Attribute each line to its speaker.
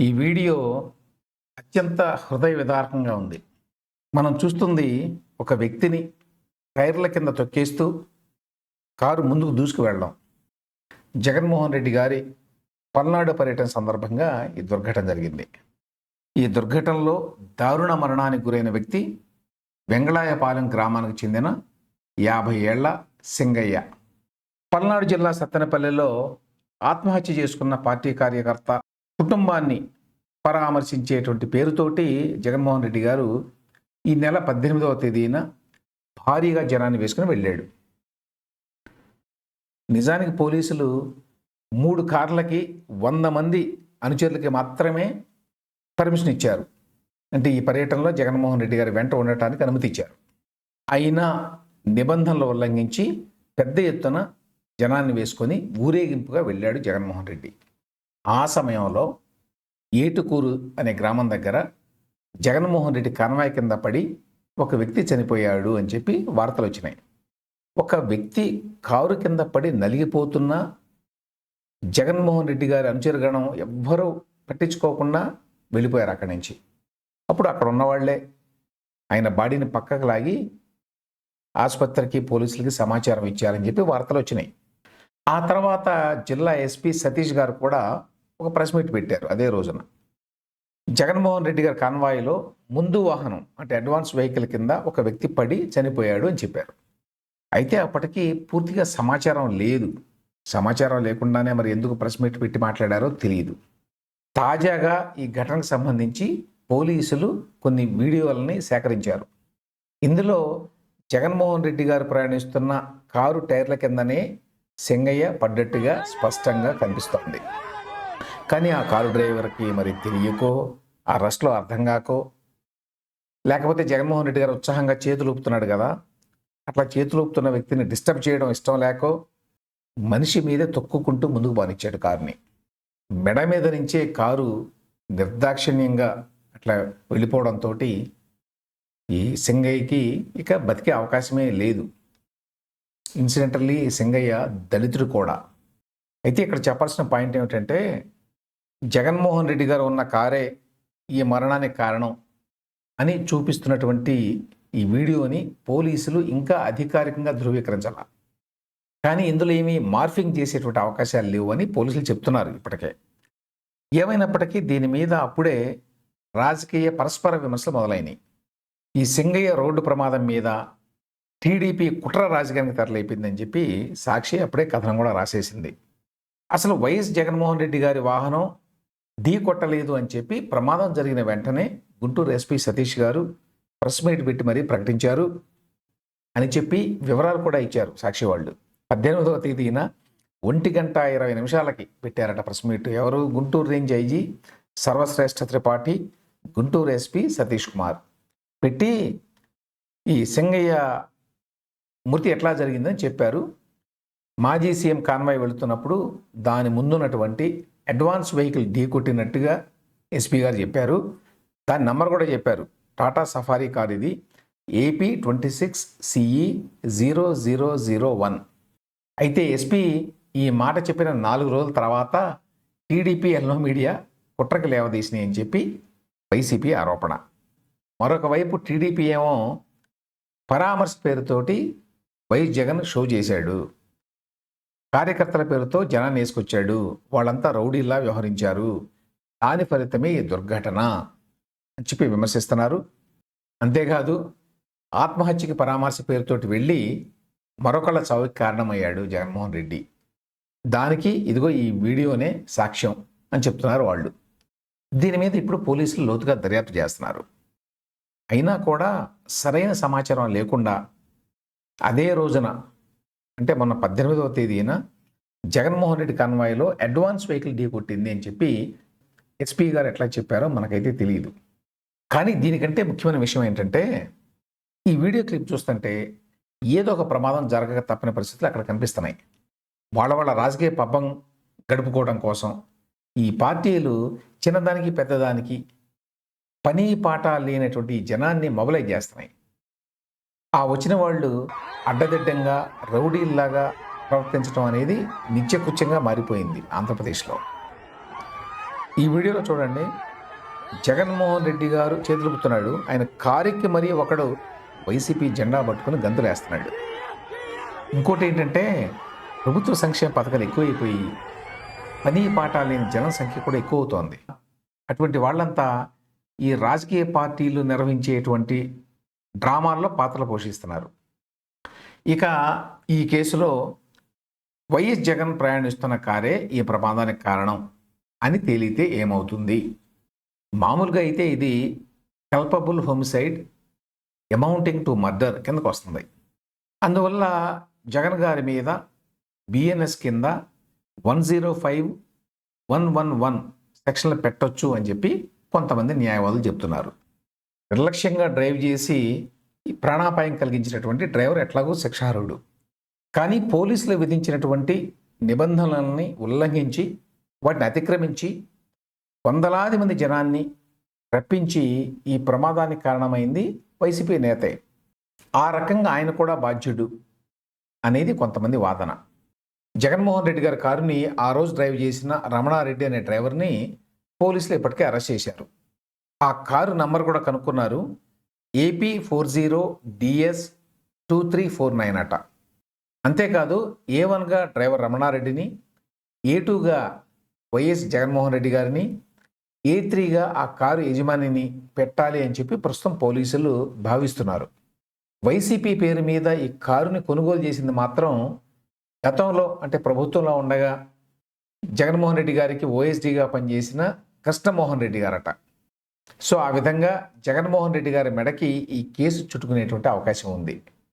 Speaker 1: ఈ వీడియో అత్యంత హృదయ విదారకంగా ఉంది. మనం చూస్తుంది ఒక వ్యక్తిని టైర్ల కింద తొక్కేస్తూ కారు ముందుకు దూసుకు వెళ్ళడం. జగన్మోహన్ రెడ్డి గారి పల్నాడు పర్యటన సందర్భంగా ఈ దుర్ఘటన జరిగింది. ఈ దుర్ఘటనలో దారుణ మరణానికి గురైన వ్యక్తి వెంగళాయపాలెం గ్రామానికి చెందిన యాభై ఏళ్ళ సింగయ్య. పల్నాడు జిల్లా సత్తెనపల్లిలో ఆత్మహత్య చేసుకున్న పార్టీ కార్యకర్త కుటుంబాన్ని పరామర్శించేటువంటి పేరుతోటి జగన్మోహన్ రెడ్డి గారు ఈ నెల పద్దెనిమిదవ తేదీన భారీగా జనాన్ని వేసుకుని వెళ్ళాడు. నిజానికి పోలీసులు మూడు కార్లకి వంద మంది అనుచరులకి మాత్రమే పర్మిషన్ ఇచ్చారు. అంటే ఈ పర్యటనలో జగన్మోహన్ రెడ్డి గారి వెంట ఉండటానికి అనుమతి ఇచ్చారు. అయినా నిబంధనలు ఉల్లంఘించి పెద్ద ఎత్తున జనాన్ని వేసుకొని ఊరేగింపుగా వెళ్ళాడు జగన్మోహన్ రెడ్డి. ఆ సమయంలో ఏటుకూరు అనే గ్రామం దగ్గర జగన్మోహన్ రెడ్డి కన్వాయ్ కింద పడి ఒక వ్యక్తి చనిపోయాడు అని చెప్పి వార్తలు వచ్చినాయి. ఒక వ్యక్తి కారు కింద పడి నలిగిపోతున్నా జగన్మోహన్ రెడ్డి గారి అనుచరుగణం ఎవ్వరూ పట్టించుకోకుండా వెళ్ళిపోయారు అక్కడి నుంచి. అప్పుడు అక్కడ ఉన్నవాళ్ళే ఆయన బాడీని పక్కకు లాగి ఆసుపత్రికి పోలీసులకి సమాచారం ఇచ్చారని చెప్పి వార్తలు వచ్చినాయి. ఆ తర్వాత జిల్లా ఎస్పీ సతీష్ గారు కూడా ఒక ప్రెస్ మీట్ పెట్టారు అదే రోజున. జగన్మోహన్ రెడ్డి గారి కాన్వాయిలో ముందు వాహనం అంటే అడ్వాన్స్ వెహికల్ కింద ఒక వ్యక్తి పడి చనిపోయాడు అని చెప్పారు. అయితే అప్పటికి పూర్తిగా సమాచారం లేదు. సమాచారం లేకుండానే మరి ఎందుకు ప్రెస్ మీట్ పెట్టి మాట్లాడారో తెలియదు తాజాగా ఈ ఘటనకు సంబంధించి పోలీసులు కొన్ని వీడియోలని సేకరించారు. ఇందులో జగన్మోహన్ రెడ్డి గారు ప్రయాణిస్తున్న కారు టైర్ల కిందనే సింగయ్య పడ్డట్టుగా స్పష్టంగా కనిపిస్తోంది. కానీ ఆ కారు డ్రైవర్కి మరి తెలియకో ఆ రష్లో అర్థం కాకో లేకపోతే జగన్మోహన్ రెడ్డి గారు ఉత్సాహంగా చేతులు ఊపుతున్నాడు కదా అట్లా చేతులు ఊపుతున్న వ్యక్తిని డిస్టర్బ్ చేయడం ఇష్టం లేకో మనిషి మీదే తొక్కుకుంటూ ముందుకు బానిచ్చాడు కారుని. మెడ మీద నుంచే కారు నిర్దాక్షిణ్యంగా అట్లా వెళ్ళిపోవడంతో ఈ సింగయ్యకి ఇక బతికే అవకాశమే లేదు. ఇన్సిడెంటల్లీ సింగయ్య దళితుడు కూడా. అయితే ఇక్కడ చెప్పాల్సిన పాయింట్ ఏమిటంటే జగన్మోహన్ రెడ్డి గారు ఉన్న కారే ఈ మరణానికి కారణం అని చూపిస్తున్నటువంటి ఈ వీడియోని పోలీసులు ఇంకా అధికారికంగా ధృవీకరించాల? కానీ ఇందులో ఏమీ మార్ఫింగ్ చేసేటువంటి అవకాశాలు లేవు అని పోలీసులు చెప్తున్నారు ఇప్పటికే. ఏమైనప్పటికీ దీని మీద అప్పుడే రాజకీయ పరస్పర విమర్శలు మొదలైనవి ఈ సింగయ్య రోడ్డు ప్రమాదం మీద టీడీపీ కుట్ర రాజకీయానికి తరలిపోయిందని చెప్పి సాక్షి అప్పుడే కథనం కూడా రాసేసింది. అసలు వైఎస్ జగన్మోహన్ రెడ్డి గారి వాహనం ఢీ కొట్టలేదు అని చెప్పి ప్రమాదం జరిగిన వెంటనే గుంటూరు ఎస్పీ సతీష్ గారు ప్రెస్ మీట్ పెట్టి మరీ ప్రకటించారు అని చెప్పి వివరాలు కూడా ఇచ్చారు సాక్షి వాళ్ళు పద్దెనిమిదవ తేదీన ఒంటి గంట ఇరవై నిమిషాలకి పెట్టారట ప్రెస్ మీట్. ఎవరు? Guntur range IG Sarvashreshtha Tripathi Guntur SP Satish Kumar. పెట్టి ఈ సింగయ్య మృతి ఎట్లా జరిగిందని చెప్పారు. మాజీ సీఎం కాన్వాయ్ వెళుతున్నప్పుడు దాని ముందున్నటువంటి అడ్వాన్స్ వెహికల్ ఢీ కొట్టినట్టుగా ఎస్పీ గారు చెప్పారు. దాని నంబర్ కూడా చెప్పారు. టాటా సఫారీ కార్ ఇది. AP twenty six CE zero zero zero one. అయితే ఎస్పీ ఈ మాట చెప్పిన నాలుగు రోజుల తర్వాత టీడీపీ ఎల్లో మీడియా కుట్రకి లేవదీసినాయి అని చెప్పి వైసీపీ ఆరోపణ. మరొక వైపు టీడీపీ ఏమో పరామర్శ పేరుతోటి వైఎస్ జగన్ షో చేశాడు. కార్యకర్తల పేరుతో జనాన్ని వేసుకొచ్చాడు. వాళ్ళంతా రౌడీలా వ్యవహరించారు. దాని ఫలితమే ఈ దుర్ఘటన అని చెప్పి విమర్శిస్తున్నారు. అంతేకాదు ఆత్మహత్యకి పరామర్శ పేరుతోటి వెళ్ళి మరొకళ్ళ చావుకి కారణమయ్యాడు జగన్మోహన్ రెడ్డి. దానికి ఇదిగో ఈ వీడియోనే సాక్ష్యం అని చెప్తున్నారు వాళ్ళు. దీని మీద ఇప్పుడు పోలీసులు లోతుగా దర్యాప్తు చేస్తున్నారు. అయినా కూడా సరైన సమాచారం లేకుండా అదే రోజున అంటే మొన్న పద్దెనిమిదవ తేదీన జగన్మోహన్ రెడ్డి కన్వాయ్లో అడ్వాన్స్ వెహికల్ ఢీ కొట్టింది అని చెప్పి ఎస్పీ గారు ఎట్లా చెప్పారో మనకైతే తెలియదు కానీ దీనికంటే ముఖ్యమైన విషయం ఏంటంటే ఈ వీడియో క్లిప్ చూస్తుంటే ఏదో ఒక ప్రమాదం జరగక తప్పని పరిస్థితులు అక్కడ కనిపిస్తున్నాయి. వాళ్ళ వాళ్ళ రాజకీయ పబ్బం గడుపుకోవడం కోసం ఈ పార్టీలు చిన్నదానికి పెద్దదానికి పని పాట లేనటువంటి జనాన్ని మొబలైజ్ చేస్తున్నాయి. ఆ వచ్చిన వాళ్ళు అడ్డదిడ్డంగా రౌడీల్లాగా ప్రవర్తించడం అనేది నిత్యకృత్యంగా మారిపోయింది ఆంధ్రప్రదేశ్లో. ఈ వీడియోలో చూడండి. జగన్మోహన్ రెడ్డి గారు చేతులుపుతున్నాడు ఆయన కారెక్కి మరీ ఒకడు వైసీపీ జెండా పట్టుకుని గంతులేస్తున్నాడు. ఇంకోటి ఏంటంటే ప్రభుత్వ సంక్షేమ పథకాలు ఎక్కువైపోయి పని పాట లేని జనం సంఖ్య కూడా ఎక్కువ అవుతోంది అటువంటి వాళ్ళంతా ఈ రాజకీయ పార్టీలు నిర్వహించేటువంటి డ్రామాల్లో పాత్రలు పోషిస్తున్నారు. ఇక ఈ కేసులో వైఎస్ జగన్ ప్రయాణిస్తున్న కారే ఈ ప్రమాదానికి కారణం అని తేలితే ఏమవుతుంది? మామూలుగా అయితే ఇది culpable homicide amounting to murder కిందకు వస్తుంది. అందువల్ల జగన్ గారి మీద బిఎన్ఎస్ కింద one zero five one one one సెక్షన్లు పెట్టొచ్చు అని చెప్పి కొంతమంది న్యాయవాదులు చెప్తున్నారు. నిర్లక్ష్యంగా డ్రైవ్ చేసి ఈ ప్రాణాపాయం కలిగించినటువంటి డ్రైవర్ ఎట్లాగో శిక్షార్హుడు. కానీ పోలీసులు విధించినటువంటి నిబంధనలని ఉల్లంఘించి వాటిని అతిక్రమించి వందలాది మంది జనాన్ని రప్పించి ఈ ప్రమాదానికి కారణమైంది వైసీపీ నేతే. ఆ రకంగా ఆయన కూడా బాధ్యుడు అనేది కొంతమంది వాదన. జగన్మోహన్ రెడ్డి గారి కారుని ఆ రోజు డ్రైవ్ చేసిన రమణారెడ్డి అనే డ్రైవర్ని పోలీసులు ఇప్పటికే అరెస్ట్ చేశారు. ఆ కారు నంబర్ కూడా కనుక్కున్నారు. AP four zero DS two three four nine అట. అంతేకాదు ఏ వన్గా డ్రైవర్ రమణారెడ్డిని ఏ టూగా వైఎస్ జగన్మోహన్ రెడ్డి గారిని ఏ త్రీగా ఆ కారు యజమానిని పెట్టాలి అని చెప్పి ప్రస్తుతం పోలీసులు భావిస్తున్నారు. వైసీపీ పేరు మీద ఈ కారుని కొనుగోలు చేసింది మాత్రం గతంలో అంటే ప్రభుత్వంలో ఉండగా జగన్మోహన్ రెడ్డి గారికి ఓఎస్డీగా పనిచేసిన కృష్ణమోహన్ రెడ్డి గారట. సో ఆ విధంగా జగన్మోహన్ రెడ్డి గారి మెడకి ఈ కేసు చుట్టుకునేటువంటి అవకాశం ఉంది.